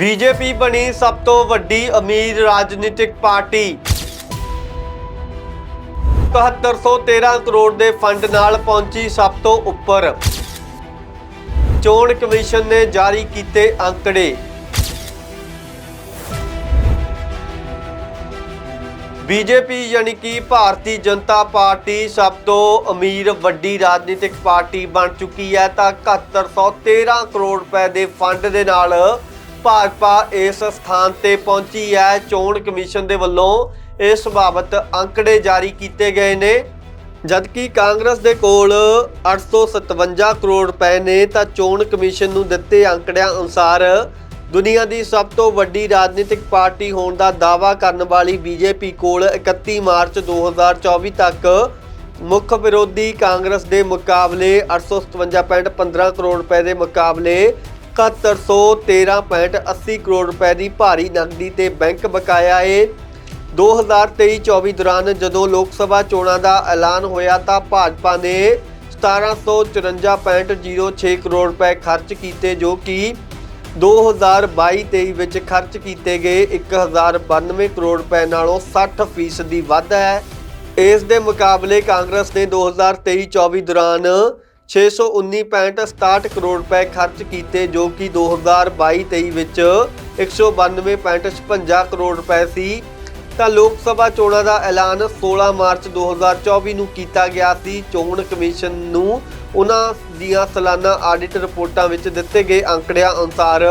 BJP ਬਣੀ ਸਭ ਤੋਂ ਵੱਡੀ ਅਮੀਰ ਰਾਜਨੀਤਿਕ ਪਾਰਟੀ। 7713 ਕਰੋੜ ਦੇ ਫੰਡ ਨਾਲ ਪਹੁੰਚੀ ਸਭ ਤੋਂ ਉੱਪਰ। ਚੋਣ ਕਮਿਸ਼ਨ ਨੇ ਜਾਰੀ ਕੀਤੇ ਅੰਕੜੇ। ਬੀਜੇਪੀ ਯਾਨੀ ਕਿ ਭਾਰਤੀ ਜਨਤਾ ਪਾਰਟੀ ਸਭ ਤੋਂ ਅਮੀਰ ਵੱਡੀ ਰਾਜਨੀਤਿਕ ਪਾਰਟੀ ਬਣ ਚੁੱਕੀ ਹੈ ਤਾਂ 7113 ਕਰੋੜ ਰੁਪਏ ਦੇ ਫੰਡ ਦੇ ਨਾਲ ਭਾਜਪਾ ਇਸ ਸਥਾਨ ਤੇ ਪਹੁੰਚੀ ਹੈ। ਚੋਣ ਕਮਿਸ਼ਨ ਦੇ ਵੱਲੋਂ ਇਸ ਬਾਬਤ ਅੰਕੜੇ ਜਾਰੀ ਕੀਤੇ ਗਏ ਨੇ। ਜਦਕਿ ਕਾਂਗਰਸ ਦੇ ਕੋਲ 857 ਕਰੋੜ ਰੁਪਏ ਨੇ, ਤਾਂ ਚੋਣ ਕਮਿਸ਼ਨ ਨੂੰ ਦਿੱਤੇ ਅੰਕੜਿਆਂ ਅਨੁਸਾਰ ਦੁਨੀਆ ਦੀ ਸਭ ਤੋਂ ਵੱਡੀ ਰਾਜਨੀਤਿਕ ਪਾਰਟੀ ਹੋਣ ਦਾ ਦਾਅਵਾ ਕਰਨ ਵਾਲੀ ਬੀਜੇਪੀ ਕੋਲ 31 ਮਾਰਚ 2024 ਤੱਕ ਮੁੱਖ ਵਿਰੋਧੀ ਕਾਂਗਰਸ ਦੇ ਮੁਕਾਬਲੇ 857.15 ਕਰੋੜ ਰੁਪਏ ਦੇ ਮੁਕਾਬਲੇ 7113.80 ਕਰੋੜ ਰੁਪਏ ਦੀ ਭਾਰੀ ਨਕਦੀ ਤੇ ਬੈਂਕ ਬਕਾਇਆ ਹੈ 2023-24 ਦੌਰਾਨ ਜਦੋਂ ਲੋਕ ਸਭਾ ਚੋਣਾਂ ਦਾ ਐਲਾਨ ਹੋਇਆ ਤਾਂ ਭਾਜਪਾ ਨੇ 1754.06 ਕਰੋੜ ਰੁਪਏ ਖਰਚ ਕੀਤੇ ਜੋ ਕਿ 2022-23 ਵਿੱਚ ਖਰਚ ਕੀਤੇ ਗਏ 1092 ਕਰੋੜ ਰੁਪਏ ਨਾਲੋਂ 60% ਦੀ ਵੱਧ ਹੈ। ਇਸ ਦੇ ਮੁਕਾਬਲੇ ਕਾਂਗਰਸ ਨੇ 2023-24 ਦੌਰਾਨ 619.67 ਕਰੋੜ ਰੁਪਏ ਖਰਚ ਕੀਤੇ ਜੋ ਕਿ 2022-23 ਵਿੱਚ 192.56 ਕਰੋੜ ਰੁਪਏ ਸੀ। ਤਾਂ ਲੋਕ ਸਭਾ ਚੋਣਾਂ ਦਾ ਐਲਾਨ 16 ਮਾਰਚ 2024 ਨੂੰ ਕੀਤਾ ਗਿਆ ਸੀ। ਚੋਣ ਕਮਿਸ਼ਨ ਨੂੰ ਉਹਨਾਂ ਦੀਆਂ ਸਾਲਾਨਾ ਆਡਿਟ ਰਿਪੋਰਟਾਂ ਵਿੱਚ ਦਿੱਤੇ ਗਏ ਅੰਕੜਿਆਂ ਅਨੁਸਾਰ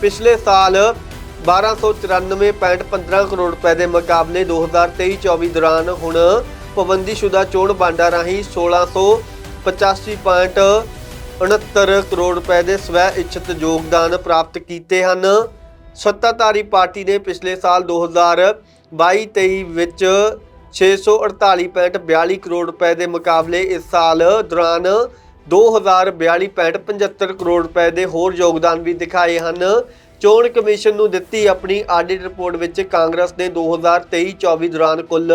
ਪਿਛਲੇ ਸਾਲ 1294.15 ਕਰੋੜ ਰੁਪਏ ਦੇ ਮੁਕਾਬਲੇ 2023-24 ਦੌਰਾਨ ਹੁਣ ਪਾਬੰਦੀਸ਼ੁਦਾ ਚੋਣ ਬਾਂਡਾਂ ਰਾਹੀਂ 1685.69 ਕਰੋੜ ਰੁਪਏ ਦੇ ਸਵੈ ਇੱਛਤ ਯੋਗਦਾਨ ਪ੍ਰਾਪਤ ਕੀਤੇ ਹਨ। ਸੱਤਾਧਾਰੀ ਪਾਰਟੀ ਨੇ ਪਿਛਲੇ ਸਾਲ 2022-23 ਵਿੱਚ 648.42 ਕਰੋੜ ਰੁਪਏ ਦੇ ਮੁਕਾਬਲੇ ਇਸ ਸਾਲ ਦੌਰਾਨ 2042.75 ਕਰੋੜ ਰੁਪਏ ਦੇ ਹੋਰ ਯੋਗਦਾਨ ਵੀ ਦਿਖਾਏ ਹਨ। ਚੋਣ ਕਮਿਸ਼ਨ ਨੂੰ ਦਿੱਤੀ ਆਪਣੀ ਆਡਿਟ ਰਿਪੋਰਟ ਵਿੱਚ ਕਾਂਗਰਸ ਨੇ 2023-24 ਦੌਰਾਨ ਕੁੱਲ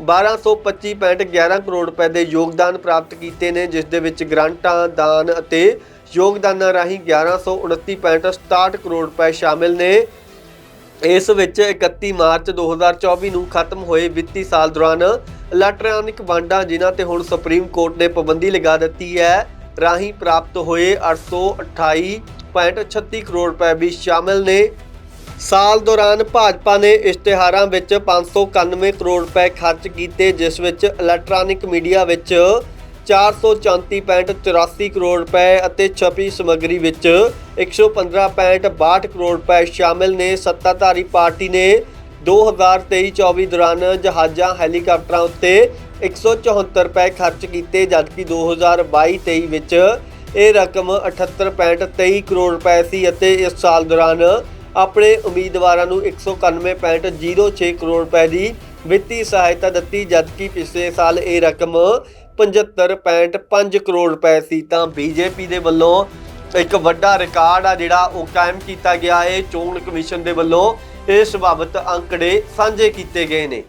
1225.11 ਕਰੋੜ ਰੁਪਏ ਦੇ ਯੋਗਦਾਨ ਪ੍ਰਾਪਤ ਕੀਤੇ ਨੇ, ਜਿਸ ਦੇ ਵਿੱਚ ਗ੍ਰਾਂਟਾਂ, ਦਾਨ ਅਤੇ ਯੋਗਦਾਨਾਂ ਰਾਹੀਂ 1129.67 ਕਰੋੜ ਰੁਪਏ ਸ਼ਾਮਿਲ ਨੇ। ਇਸ ਵਿੱਚ 31 ਮਾਰਚ 2024 ਨੂੰ ਖਤਮ ਹੋਏ ਵਿੱਤੀ ਸਾਲ ਦੌਰਾਨ ਇਲੈਕਟ੍ਰੋਨਿਕ ਵੰਡਾਂ, ਜਿਨ੍ਹਾਂ ਤੇ ਹੁਣ ਸੁਪਰੀਮ ਕੋਰਟ ਨੇ ਪਾਬੰਦੀ ਲਗਾ ਦਿੱਤੀ ਹੈ, ਰਾਹੀਂ ਪ੍ਰਾਪਤ ਹੋਏ 828.36 ਕਰੋੜ ਰੁਪਏ ਵੀ ਸ਼ਾਮਿਲ ਨੇ। ਸਾਲ ਦੌਰਾਨ ਭਾਜਪਾ ਨੇ ਇਸ਼ਤਿਹਾਰਾਂ ਵਿੱਚ 591 ਕਰੋੜ ਰੁਪਏ ਖਰਚ ਕੀਤੇ, ਜਿਸ ਵਿੱਚ ਇਲੈਕਟ੍ਰੋਨਿਕ ਮੀਡੀਆ ਵਿੱਚ 434.84 ਕਰੋੜ ਰੁਪਏ ਅਤੇ ਛਪੀ ਸਮੱਗਰੀ ਵਿੱਚ 115.62 ਕਰੋੜ ਰੁਪਏ ਸ਼ਾਮਿਲ ਨੇ। ਸੱਤਾਧਾਰੀ ਪਾਰਟੀ ਨੇ 2023-24 ਦੌਰਾਨ ਜਹਾਜ਼ਾਂ, ਹੈਲੀਕਾਪਟਰਾਂ ਉੱਤੇ 174 ਰੁਪਏ ਖਰਚ ਕੀਤੇ, ਜਦਕਿ 2022-23 ਵਿੱਚ ਇਹ ਰਕਮ 78.23 ਕਰੋੜ ਰੁਪਏ ਸੀ ਅਤੇ ਇਸ ਸਾਲ ਦੌਰਾਨ ਆਪਣੇ ਉਮੀਦਵਾਰਾਂ ਨੂੰ 191.06 ਕਰੋੜ ਰੁਪਏ ਦੀ ਵਿੱਤੀ ਸਹਾਇਤਾ ਦਿੱਤੀ, ਜਦਕਿ ਪਿਛਲੇ ਸਾਲ ਇਹ ਰਕਮ 75.5 ਕਰੋੜ ਰੁਪਏ ਸੀ। ਤਾਂ ਬੀਜੇਪੀ ਦੇ ਵੱਲੋਂ ਇੱਕ ਵੱਡਾ ਰਿਕਾਰਡ ਆ ਜਿਹੜਾ ਉਹ ਕਾਇਮ ਕੀਤਾ ਗਿਆ ਹੈ। ਚੋਣ ਕਮਿਸ਼ਨ ਦੇ ਵੱਲੋਂ ਇਸ ਬਾਬਤ ਅੰਕੜੇ ਸਾਂਝੇ ਕੀਤੇ ਗਏ ਨੇ।